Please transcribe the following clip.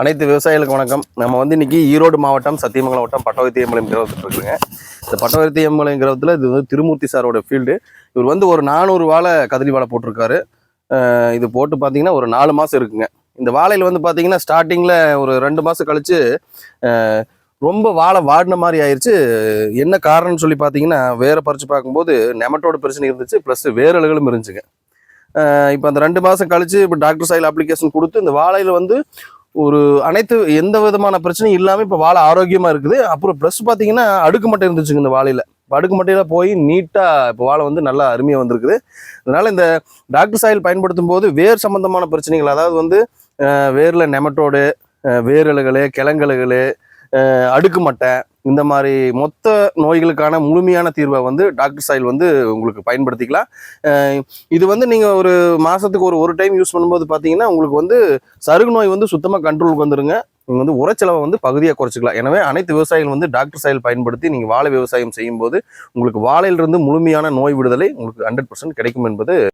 அனைத்து விவசாயிகளுக்கு வணக்கம். நம்ம வந்து இன்னைக்கு ஈரோடு மாவட்டம் சத்தியமங்கலம் வட்டம் பட்டவத்தியம்பலம் கிரகத்தில் இருக்குங்க இந்த பட்டவத்தியம்பலம் கிரகத்தில் இது வந்து திருமூர்த்தி சாரோட ஃபீல்டு இவர் வந்து ஒரு நானூறு வாழை கதிரி வாழை போட்டிருக்காரு. இது போட்டு பார்த்தீங்கன்னா ஒரு நாலு மாதம் இருக்குங்க. இந்த வாழையில் வந்து பார்த்தீங்கன்னா ஸ்டார்டிங்கில் ஒரு ரெண்டு மாதம் கழிச்சு ரொம்ப வாழை வாடின மாதிரி ஆயிடுச்சு என்ன காரணம்னு சொல்லி பார்த்தீங்கன்னா வேற பறித்து பார்க்கும்போது நெமட்டோட பிரச்சனை இருந்துச்சு ப்ளஸ் வேரல்களும் இருந்துச்சுங்க. இப்போ அந்த ரெண்டு மாதம் கழிச்சு இப்போ டாக்டர் சைல் அப்ளிகேஷன் கொடுத்து இந்த வாழையில் வந்து ஒரு அனைத்து எந்த விதமான பிரச்சனையும் இல்லாமல் இப்போ வாழை ஆரோக்கியமாக இருக்குது. அப்புறம் ப்ளஸ் பார்த்தீங்கன்னா அடுக்கு மட்டை இருந்துச்சுங்க இந்த வாழையில். இப்போ அடுக்கு மட்டையில் போய் நீட்டாக இப்போ வாழை வந்து நல்லா அருமையாக வந்திருக்குது. அதனால் இந்த டாக்டர் சாயில் பயன்படுத்தும் போது வேர் சம்மந்தமான பிரச்சனைகள் அதாவது வந்து வேரில் நெமட்டோடு வேரலுகள் கிழங்கலுகள் அடுக்கு மட்டை இந்த மாதிரி மொத்த நோய்களுக்கான முழுமையான தீர்வை வந்து டாக்டர் சாயில் வந்து உங்களுக்கு பயன்படுத்திக்கலாம். இது வந்து நீங்கள் ஒரு மாதத்துக்கு ஒரு ஒரு டைம் யூஸ் பண்ணும்போது பார்த்தீங்கன்னா உங்களுக்கு வந்து சருகு நோய் வந்து சுத்தமாக கண்ட்ரோலுக்கு வந்துருங்க. நீங்கள் வந்து உரச்செலவை வந்து பகுதியாக குறைச்சிக்கலாம். எனவே அனைத்து விவசாயிகள் வந்து டாக்டர் சாயில் பயன்படுத்தி நீங்கள் வாழை விவசாயம் செய்யும்போது உங்களுக்கு வாழையிலிருந்து முழுமையான நோய் விடுதலை உங்களுக்கு ஹண்ட்ரட் கிடைக்கும் என்பது